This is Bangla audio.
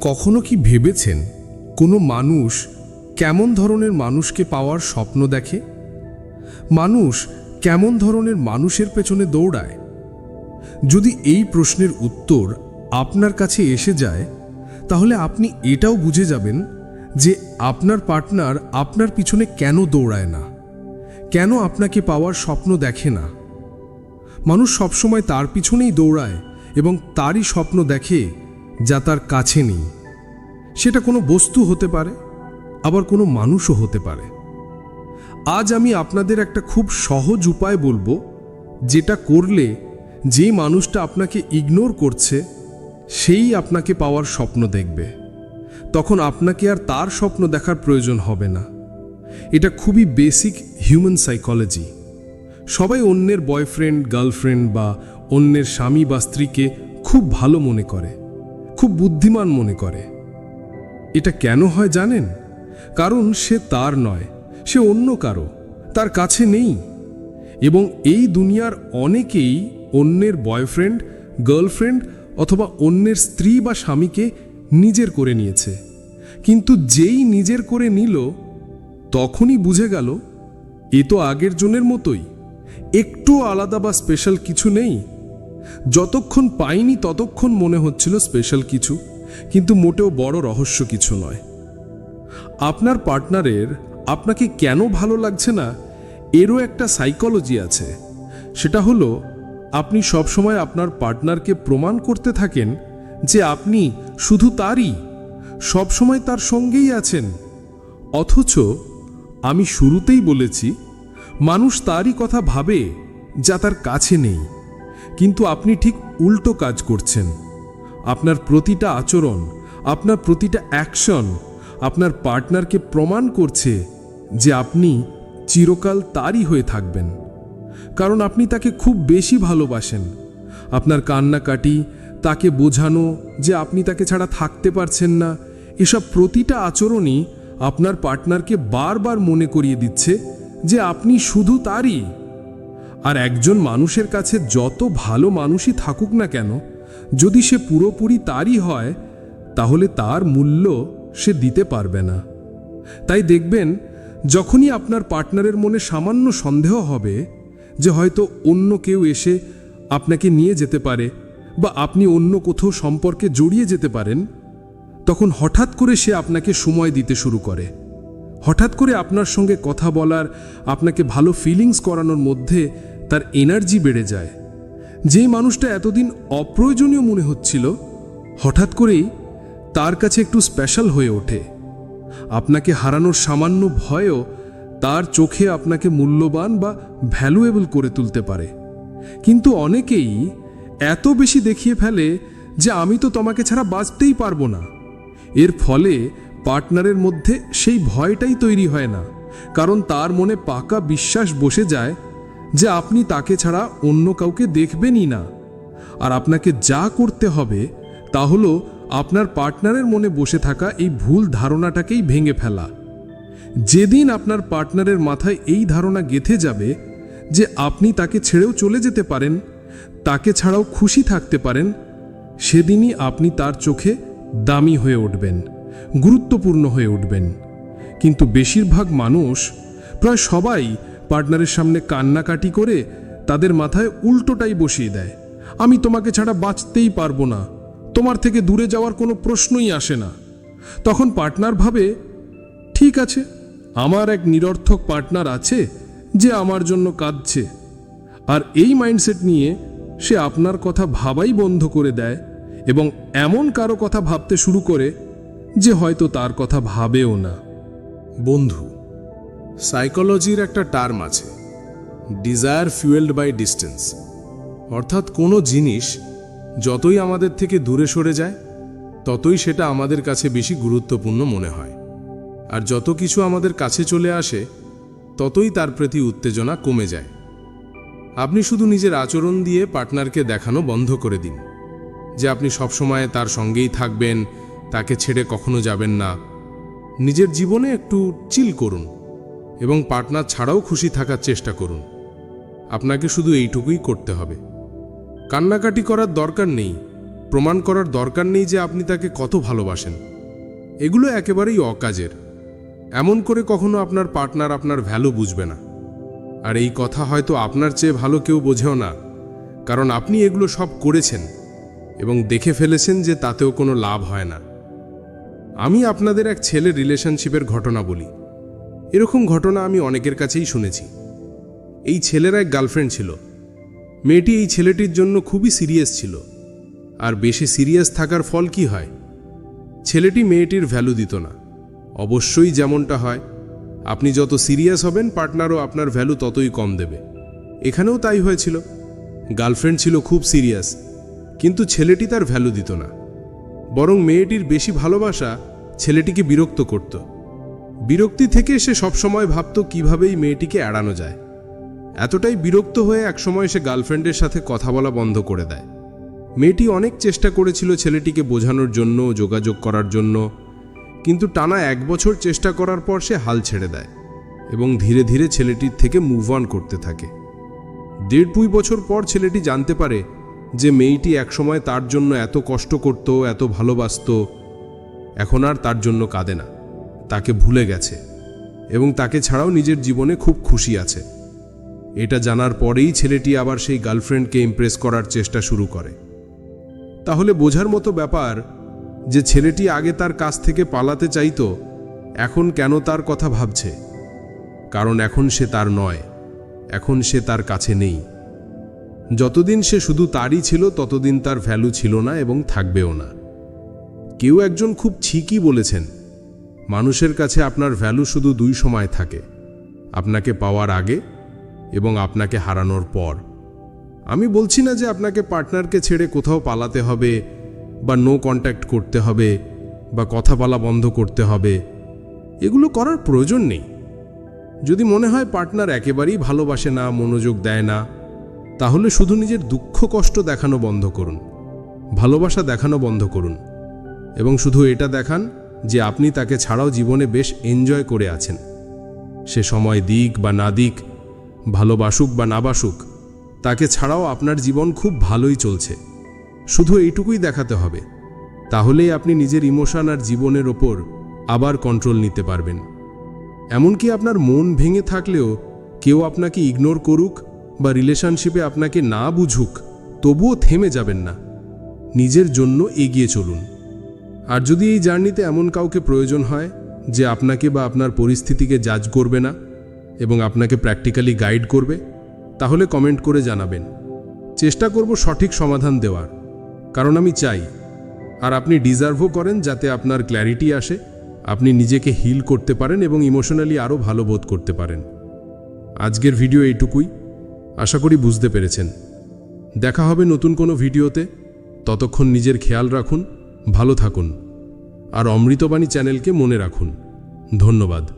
কখনো কি ভেবেছেন কোনো মানুষ কেমন ধরনের মানুষকে পাওয়ার স্বপ্ন দেখে? মানুষ কেমন ধরনের মানুষের পেছনে দৌড়ায়? যদি এই প্রশ্নের উত্তর আপনার কাছে এসে যায়, তাহলে আপনি এটাও বুঝে যাবেন যে আপনার পার্টনার আপনার পিছনে কেন দৌড়ায় না? কেন আপনাকে পাওয়ার স্বপ্ন দেখে না? মানুষ সবসময় তার পিছনেই দৌড়ায় এবং তারই স্বপ্ন দেখে যা তার কাছে নেই। সেটা কোনো বস্তু হতে পারে, আবার কোনো মানুষও হতে পারে। আজ আমি আপনাদের একটা খুব সহজ উপায় বলব, যেটা করলে যে মানুষটা আপনাকে ইগনোর করছে, সেই আপনাকে পাওয়ার স্বপ্ন দেখবে। তখন আপনাকে আর তার স্বপ্ন দেখার প্রয়োজন হবে না। এটা খুবই বেসিক হিউম্যান সাইকোলজি সবাই অন্যের বয়ফ্রেন্ড গার্লফ্রেন্ড বা অন্যের স্বামী বা স্ত্রীকে খুব ভালো মনে করে। খুব বুদ্ধিমান মনে করে। এটা কেন হয় জানেন? কারণ সে তার নয়, সে অন্য কারও, তার কাছে নেই। এবং এই দুনিয়ার অনেকেই অন্যের বয়ফ্রেন্ড, গার্লফ্রেন্ড অথবা অন্যের স্ত্রী বা স্বামীকে নিজের করে নিয়েছে। কিন্তু যেই নিজের করে নিল, তখনই বুঝে গেল, এ তো আগের জনের মতোই। একটু আলাদা বা স্পেশাল কিছু নেই। যতক্ষণ পাইনি ততক্ষণ মনে হচ্ছিল স্পেশাল কিছু, কিন্তু মোটেও বড় রহস্য কিছু নয়। আপনার পার্টনারের আপনাকে কেন ভালো লাগছে না? এরও একটা সাইকোলজি আছে। সেটা হলো, আপনি সবসময় আপনার পার্টনারকে প্রমাণ করতে থাকেন যে আপনি শুধু তারই, সবসময় তার সঙ্গেই আছেন। অথচ আমি শুরুতেই বলেছি, মানুষ তারই কথা ভাবে যা তার কাছে নেই। কিন্তু আপনি ঠিক উল্টো কাজ করছেন। আপনার প্রতিটা আচরণ, আপনার প্রতিটা অ্যাকশন, আপনার পার্টনারকে প্রমাণ করছে যে আপনি চিরকাল তারই হয়ে থাকবেন। কারণ আপনি তাকে খুব বেশি ভালোবাসেন। আপনার কান্নাকাটি, তাকে বোঝানো যে আপনি তাকে ছাড়া থাকতে পারছেন না, এসব প্রতিটা আচরণই আপনার পার্টনারকে বারবার মনে করিয়ে দিচ্ছে যে আপনি শুধু তারই। আর একজন মানুষের কাছে যত ভালো মানুষই থাকুক না কেন, যদি সে পুরোপুরি তারই হয়, তাহলে তার মূল্য সে দিতে পারবে না। তাই দেখবেন, যখনই আপনার পার্টনারের মনে সামান্য সন্দেহ হবে যে হয়তো অন্য কেউ এসে আপনাকে নিয়ে যেতে পারে বা আপনি অন্য কোথাও সম্পর্কে জড়িয়ে যেতে পারেন, তখন হঠাৎ করে সে আপনাকে সময় দিতে শুরু করে। হঠাৎ করে আপনার সঙ্গে কথা বলার, আপনাকে ভালো ফিলিংস করানোর মধ্যে তার এনার্জি বেড়ে যায়। যে মানুষটা এতদিন অপ্রয়োজনীয় মনে হচ্ছিল, হঠাৎ করেই তার কাছে একটু স্পেশাল হয়ে ওঠে। আপনাকে হারানোর সামান্য ভয়ও তার চোখে আপনাকে মূল্যবান বা ভ্যালুয়েবল করে তুলতে পারে। কিন্তু অনেকেই এত বেশি দেখিয়ে ফেলে যে আমি তো তোমাকে ছাড়া বাঁচতেই পারব না। এর ফলে পার্টনারের মধ্যে সেই ভয়টাই তৈরি হয় না। কারণ তার মনে পাকা বিশ্বাস বসে যায় যে আপনি তাকে ছাড়া অন্য কাউকে দেখবেনই না। আর আপনাকে যা করতে হবে, তা হলো আপনার পার্টনারের মনে বসে থাকা এই ভুল ধারণাটাকেই ভেঙে ফেলা। যেদিন আপনার পার্টনারের মাথায় এই ধারণা গেথে যাবে যে আপনি তাকে ছেড়েও চলে যেতে পারেন, তাকে ছাড়াও খুশি থাকতে পারেন, সেদিনই আপনি তার চোখে দামি হয়ে উঠবেন, গুরুত্বপূর্ণ হয়ে উঠবেন। কিন্তু বেশিরভাগ মানুষ, প্রায় সবাই পার্টনারের সামনে কান্নাকাটি করে তাদের মাথায় উল্টোটাই বসিয়ে দেয়। আমি তোমাকে ছাড়া বাঁচতেই পারব না। তোমার থেকে দূরে যাওয়ার কোনো প্রশ্নই আসে না। তখন পার্টনার ভাবে, ঠিক আছে, আমার এক নিরর্থক পার্টনার আছে যে আমার জন্য কাঁদছে। আর এই মাইন্ডসেট নিয়ে সে আপনার কথা ভাবাই বন্ধ করে দেয় এবং এমন কারও কথা ভাবতে শুরু করে যে হয়তো তার কথা ভাবেও না। বন্ধু সাইকোলজির একটা টার্ম আছে ডিজায়ার ফিউয়েলড বাই ডিস্টেন্স অর্থাৎ কোনো জিনিস যতই আমাদের থেকে দূরে সরে যায়, ততই সেটা আমাদের কাছে বেশি গুরুত্বপূর্ণ মনে হয়। আর যত কিছু আমাদের কাছে চলে আসে, ততই তার প্রতি উত্তেজনা কমে যায়। আপনি শুধু নিজের আচরণ দিয়ে পার্টনারকে দেখানো বন্ধ করে দিন, যে আপনি সবসময় তার সঙ্গেই থাকবেন, তাকে ছেড়ে কখনো যাবেন না। নিজের জীবনে একটু চিল করুন। এবং পার্টনার ছাড়াও খুশি থাকার চেষ্টা করুন। আপনাকে শুধু এইটুকুই করতে হবে। কান্নাকাটি করার দরকার নেই, প্রমাণ করার দরকার নেই যে আপনি তাকে কত ভালোবাসেন। এগুলো একেবারেই অকাজের। এমন করে কখনো আপনার পার্টনার আপনার ভ্যালু বুঝবে না। আর এই কথা হয়তো আপনার চেয়ে ভালো কেউ বোঝেও না, কারণ আপনি এগুলো সব করেছেন এবং দেখে ফেলেছেন যে তাতেও কোনো লাভ হয় না। আমি আপনাদের এক ছেলে রিলেশনশিপের ঘটনা বলি। এরকম ঘটনা আমি অনেকের কাছেই শুনেছি। এই ছেলের এক গার্লফ্রেন্ড ছিল। মেয়েটি এই ছেলেটির জন্য খুবই সিরিয়াস ছিল। আর বেশি সিরিয়াস থাকার ফল কি হয়? ছেলেটি মেয়েটির ভ্যালু দিত না। অবশ্যই যেমনটা হয়, আপনি যত সিরিয়াস হবেন, পার্টনারও আপনার ভ্যালু ততই কম দেবে। এখানেও তাই হয়েছিল। গার্লফ্রেন্ড ছিল খুব সিরিয়াস, কিন্তু ছেলেটি তার ভ্যালু দিত না। বরং মেয়েটির বেশি ভালোবাসা ছেলেটিকে বিরক্ত করত। বিরক্তি থেকে সে সবসময় ভাবত কিভাবেই মেয়েটিকে এড়ানো যায়। এতটাই বিরক্ত হয়ে একসময় সে গার্লফ্রেন্ডের সাথে কথা বলা বন্ধ করে দেয়। মেয়েটি অনেক চেষ্টা করেছিল ছেলেটিকে বোঝানোর জন্য, যোগাযোগ করার জন্য, কিন্তু টানা এক বছর চেষ্টা করার পর সে হাল ছেড়ে দেয় এবং ধীরে ধীরে ছেলেটির থেকে মুভ অন করতে থাকে। দেড় দুই বছর পর ছেলেটি জানতে পারে যে মেয়েটি একসময় তার জন্য এত কষ্ট করত, এত ভালোবাসত, এখন আর তার জন্য কাঁদে না। তাকে ভুলে গেছে এবং তাকে ছাড়াও নিজের জীবনে খুব খুশি আছে। এটা জানার পরেই ছেলেটি আবার সেই গার্লফ্রেন্ডকে ইমপ্রেস করার চেষ্টা শুরু করে। তাহলে বোঝার মতো ব্যাপার যে ছেলেটি আগে তার কাছ থেকে পালাতে চাইতো, এখন কেন তার কথা ভাবছে? কারণ এখন সে তার নয়, এখন সে তার কাছে নেই। যতদিন সে শুধু তারই ছিল, ততদিন তার ভ্যালু ছিল না এবং থাকবেও না। কেউ একজন খুব ঠিকই বলেছেন মানুষের কাছে আপনার ভ্যালু শুধু দুই সময় থাকে। আপনাকে পাওয়ার আগে এবং আপনাকে হারানোর পর। আমি বলছি না যে আপনাকে পার্টনারকে ছেড়ে কোথাও পালাতে হবে বা নো কন্ট্যাক্ট করতে হবে বা কথা বলা বন্ধ করতে হবে। এগুলো করার প্রয়োজন নেই। যদি মনে হয় পার্টনার একেবারেই ভালোবাসে না, মনোযোগ দেয় না, তাহলে শুধু নিজের দুঃখ, কষ্ট দেখানো বন্ধ করুন। ভালোবাসা দেখানো বন্ধ করুন। এবং শুধু এটা দেখান যে আপনি তাকে ছাড়াও জীবনে বেশ এনজয় করে আছেন। সে সময় দিক বা না দিক ভালোবাসুক বা না বাসুক, তাকে ছাড়াও আপনার জীবন খুব ভালোই চলছে। শুধু এইটুকুই দেখাতে হবে, তাহলেই আপনি নিজের ইমোশন আর জীবনের ওপর আবার কন্ট্রোল নিতে পারবেন। এমনকি আপনার মন ভেঙে থাকলেও কেউ আপনাকে ইগনোর করুক বা রিলেশনশিপে আপনাকে না বুঝুক, তবুও থেমে যাবেন না। নিজের জন্য এগিয়ে চলুন। আর যদি এই জার্নিতে এমন কাউকে প্রয়োজন হয় যে আপনাকে বা আপনার পরিস্থিতিকে জাজ করবে না এবং আপনাকে প্র্যাকটিক্যালি গাইড করবে, তাহলে কমেন্ট করে জানাবেন। চেষ্টা করব সঠিক সমাধান দেওয়ার। কারণ আমি চাই, আর আপনি ডিজার্ভও করেন যাতে আপনার ক্ল্যারিটি আসে, আপনি নিজেকে হিল করতে পারেন এবং ইমোশনালি আরও ভালো বোধ করতে পারেন। আজকের ভিডিও এইটুকুই। আশা করি বুঝতে পেরেছেন। দেখা হবে নতুন কোনো ভিডিওতে ততক্ষণ নিজের খেয়াল রাখুন। ভালো থাকুন। আর অমৃতবাণী চ্যানেলকে মনে রাখুন। ধন্যবাদ।